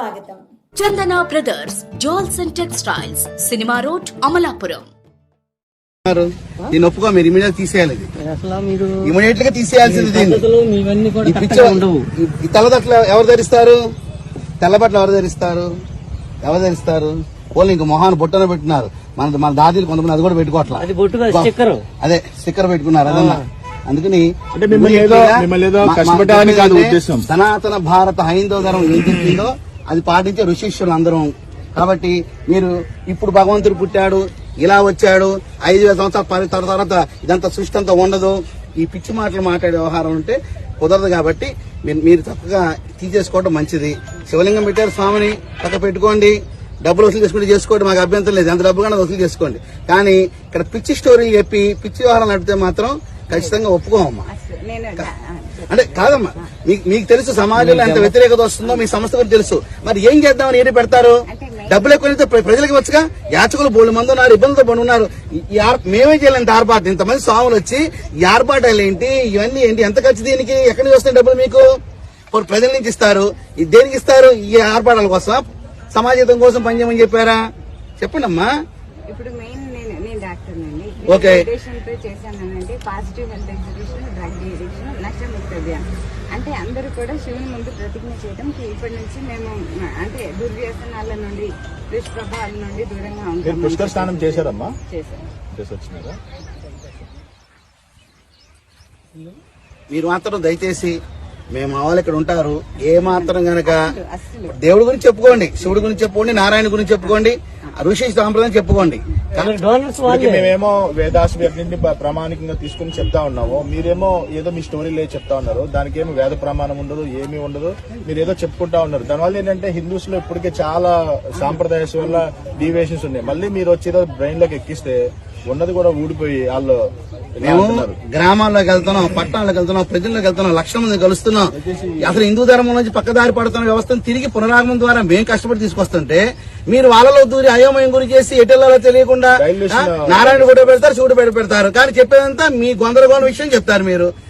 స్వాగతం. Chandana brothers jewels and textiles cinema road Amalapuram. ఒప్పుకో మీరు ఇమీడియట్ తీసేయాలి ఇది. అసలు మీరు ఇమీడియట్గా తీసేయాల్సింది ఈ ఎవరు ధరిస్తారు? తెల్లబట్టలు ఎవరు ధరిస్తారు? ఎవరు ధరిస్తారు? వాళ్ళు ఇంక మొహాన్ని బొట్టన పెట్టినారు. మన మన దాదీలు కొంతమంది అది కూడా పెట్టుకోవట్లా. అది బొట్టుగా స్టిక్కర్. అదే స్టిక్కర్ పెట్టుకున్నారు అదన్నా. అందుకని సనాతన భారత హైందవ ధర్మం ఏం చెప్పిందో అది పాటించే ఋషిష్యులు అందరం. కాబట్టి మీరు ఇప్పుడు భగవంతుడు పుట్టాడు ఇలా వచ్చాడు ఐదు వేల సంవత్సరాల పరి- తర్వాత ఇదంతా సృష్టి అంతా ఉండదు. ఈ పిచ్చి మాటలు మాట్లాడే వ్యవహారం ఉంటే కుదరదు కాబట్టి మీరు చక్కగా తీసేసుకోవడం మంచిది. శివలింగం పెట్టారు స్వామిని చక్క పెట్టుకోండి. డబ్బులు వసూలు చేసుకుంటే చేసుకోండి మాకు అభ్యంతరం లేదు. ఎంత డబ్బు కానీ వసూలు చేసుకోండి. కానీ ఇక్కడ పిచ్చి స్టోరీ చెప్పి పిచ్చి వ్యవహారం నడిపితే మాత్రం ఖచ్చితంగా ఒప్పుకోమమ్మా. అంటే కాదమ్మా మీకు మీకు తెలుసు సమాజంలో ఎంత వ్యతిరేకత వస్తుందో మీ సంస్థ గురించి తెలుసు. మరి ఏం చేద్దామని ఏంటి పెడతారు? డబ్బులు ఎక్కువ ప్ర- ప్రజలకు వచ్చుగా యాచకులు బోళ్ళు మంది ఉన్నారు ఇబ్బందులతో పడి ఉన్నారు. ఈ- మేమే చేయాలంటే ఆర్పాటు. ఇంతమంది స్వాములు వచ్చి ఈ ఆర్పాటాలు ఏంటి ఇవన్నీ ఏంటి ఎంత ఖర్చు దీనికి? ఎక్కడి నుంచి వస్తాయి డబ్బులు మీకు? ప్రజల నుంచి ఇస్తారు. దేనికి ఇస్తారు? ఈ ఆర్పాటాల కోసం సమాజం కోసం పనిచేయమని చెప్పారా? చెప్పండి అమ్మా ఇప్పుడు మెయిన్ నేను doctor okay. Positive health exhibition drug addiction నష్టముక్త అభియాన్ అంటే అందరూ కూడా శివుని ముందు ప్రతిజ్ఞ చేయడం ఇప్పటి నుంచి మేము అంటే దుర్వ్యసనాల నుండి దుష్ప్రభావాల నుండి దూరంగా మీరు ఉంటాం పుష్కర స్నానం చేశారమ్మా? మీరు మాత్రం దయచేసి మేము మా వాళ్ళు ఇక్కడ ఉంటారు. ఏ మాత్రం గనక దేవుడి గురించి చెప్పుకోండి శివుడి గురించి చెప్పుకోండి నారాయణ గురించి చెప్పుకోండి. ఋషి సాంప్రదాయం చెప్పుకోండి. మేమేమో వేదాస్ నుండి ప్రామాణికంగా తీసుకుని చెప్తా ఉన్నాము. మీరేమో ఏదో మీ స్టోరీ లేదు చెప్తా ఉన్నారు. దానికి ఏమో వేద ప్రమాణం ఉండదు ఏమీ ఉండదు. మీరు ఏదో చెప్పుకుంటా ఉన్నారు. దానివల్ల ఏంటంటే హిందూస్లో ఇప్పటికే చాలా సాంప్రదాయస్ వల్ల డీవియేషన్స్ ఉన్నాయి. మళ్ళీ మీరు వచ్చి ఏదో బ్రెయిన్లోకి ఎక్కిస్తే ఉన్నది కూడా ఊడిపోయి వాళ్ళు మేము. గ్రామాల్లోకి వెళ్తున్నాం పట్టణాలకు వెళ్తున్నాం ప్రజల్లోకి వెళ్తున్నాం లక్షల మంది కలుస్తున్నాం. అసలు హిందూ ధర్మం నుంచి పక్కదారి పడుతున్న వ్యవస్థను తిరిగి పునరాగమం ద్వారా మేము కష్టపడి తీసుకొస్తుంటే మీరు వాళ్ళలో దూరి అయోమయం గురి చేసి ఎటెల్లాలో తెలియకుండా నారాయణ ఫోటో పెడతారు పెట్టి పెడతారు. కానీ చెప్పేదంతా మీ గొందరగోళం విషయం చెప్తారు మీరు.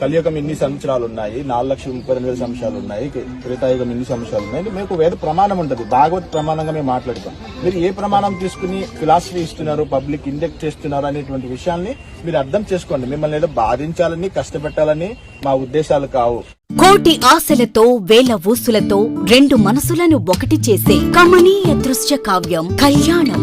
కలియుగం ఇన్ని సంవత్సరాలు ఉన్నాయి నాలుగు లక్షల ముప్పై రెండు వేల సంవత్సరాలు ఉన్నాయి త్రేతాయుగం ఇన్ని సంవత్సరాలు ఉన్నాయి. మీకు వేద ప్రమాణం ఉంటుంది భాగవత్ ప్రమాణంగా మేము మాట్లాడతాం. మీరు ఏ ప్రమాణం తీసుకుని ఫిలాసఫీ ఇస్తున్నారు పబ్లిక్ ఇండెక్ట్ చేస్తున్నారు అనేటువంటి విషయాన్ని మీరు అర్థం చేసుకోండి. మిమ్మల్ని ఏదో బాధించాలని కష్టపెట్టాలని మా ఉద్దేశాలు కావు. కోటి ఆశలతో వేల ఊసులతో రెండు మనసులను ఒకటి చేసే కమనీయ దృశ్య కావ్యం కళ్యాణం.